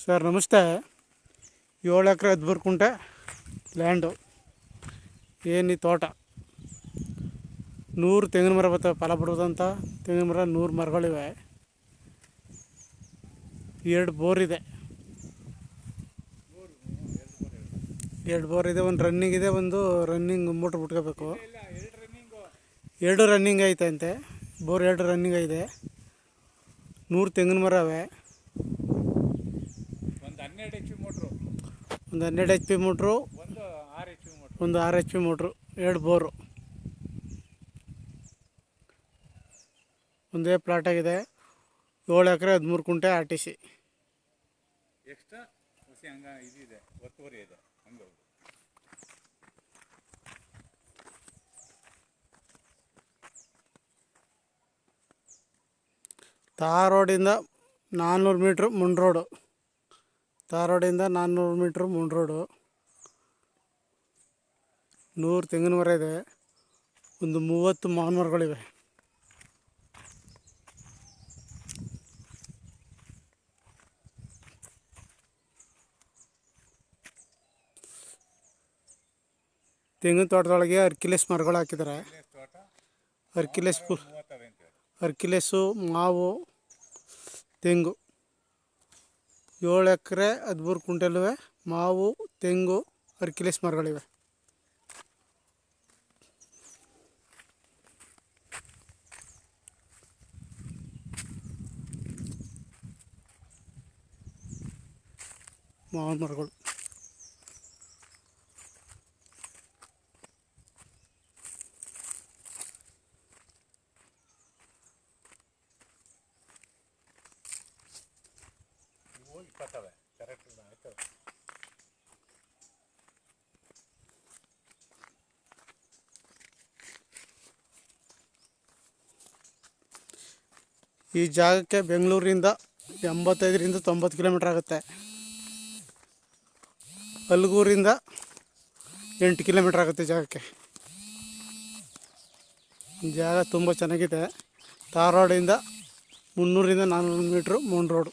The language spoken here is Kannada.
ಸರ್, ನಮಸ್ತೆ. ಏಳು ಎಕರೆ ಹದಿಮೂರು ಕುಂಟೆ ಲ್ಯಾಂಡು ಏನು ತೋಟ? ನೂರು ತೆಂಗಿನ ಮರ ಬರ್ತವೆ ಫಲ ಬಿಡೋದಂತ ತೆಂಗಿನ ಮರ ನೂರು ಮರಗಳಿವೆ. ಎರಡು ಬೋರ್ ಇದೆ. ಎರಡು ಬೋರ್ ಇದೆ, ಒಂದು ರನ್ನಿಂಗ್ ಇದೆ, ಒಂದು ರನ್ನಿಂಗ್ ಮೋಟ್ರ್ ಬಿಟ್ಕೋಬೇಕು ಎರಡು ರನ್ನಿಂಗ್ ಐತೆ ಅಂತೆ ಬೋರ್ ಎರಡು ರನ್ನಿಂಗ್ ಐತೆ ನೂರು ತೆಂಗಿನ ಮರ ಅವೆ ಹನ್ನೆರಡು ಎಚ್ ಪಿ ಮೋಟ್ರು ಒಂದು ಹನ್ನೆರಡು ಎಚ್ ಪಿ ಮೋಟ್ರು ಒಂದು ಆರ್ ಎಚ್ ಪಿ ಮೋಟ್ರು ಒಂದು ಆರು ಎಚ್ ಪಿ ಮೋಟ್ರು ಎರಡು ಬೋರು ಒಂದೇ ಪ್ಲಾಟ್ ಆಗಿದೆ. ಏಳು ಎಕರೆ ಹದಿಮೂರು ಕುಂಟೆ ಆರ್ ಟಿ ಸಿ ಎಕ್ಸ್ಟ್ರಾ ಹುಸಿ ಹಂಗ ಇದಿದೆ ಒತ್ತುವರಿ ಇದೆ ಹಂಗೆ ತಾರ್ ರೋಡಿಂದ ನಾನ್ನೂರು ಮೀಟ್ರ್ ಮುಂಡ್ ರೋಡು ತಾರ್ ರೋಡಿಂದ ನಾನ್ನೂರು ಮೀಟ್ರ್ ಮುಂಡ್ ರೋಡು. ನೂರು ತೆಂಗಿನ ಮರ ಇದೆ. ಒಂದು ಮೂವತ್ತು ಮಾವಿನ ಮರಗಳಿವೆ ತೆಂಗಿನ ತೋಟದೊಳಗೆ ಅರ್ಕಿಲೇಸ್ ಮರಗಳು ಹಾಕಿದ್ದಾರೆ. ಅರ್ಕಿಲೇಸ್ ಅರ್ಕಿಲೆಸ್ ಪು ಅರ್ಕಿಲೆಸ್ಸು ಮಾವು, ತೆಂಗು. ಏಳು ಎಕರೆ ಹದಿಮೂರು ಕುಂಟೆಲುವೆ ಮಾವು ತೆಂಗು ಅರ್ಕಿಲೆಸ್ ಮರಗಳಿವೆ. ಮಾವಿನ ಮರಗಳು. ಇವು ಇಪ್ಪತ್ತವೆ ಕರೆಕ್ಟ್ ಆಯಿತು. ಈ ಜಾಗಕ್ಕೆ ಬೆಂಗಳೂರಿಂದ ಎಂಬತ್ತೈದರಿಂದ ತೊಂಬತ್ತು ಕಿಲೋಮೀಟ್ರ್ ಆಗುತ್ತೆ. ಅಲ್ಗೂರಿಂದ ಎಂಟು ಕಿಲೋಮೀಟ್ರ್ ಆಗುತ್ತೆ ಜಾಗಕ್ಕೆ. ಜಾಗ ತುಂಬ ಚೆನ್ನಾಗಿದೆ. ಧಾರವಾಡಿಂದ ಮುನ್ನೂರಿಂದ ನಾನ್ನೂರು ಮೀಟ್ರು ಮೂನ್ ರೋಡು.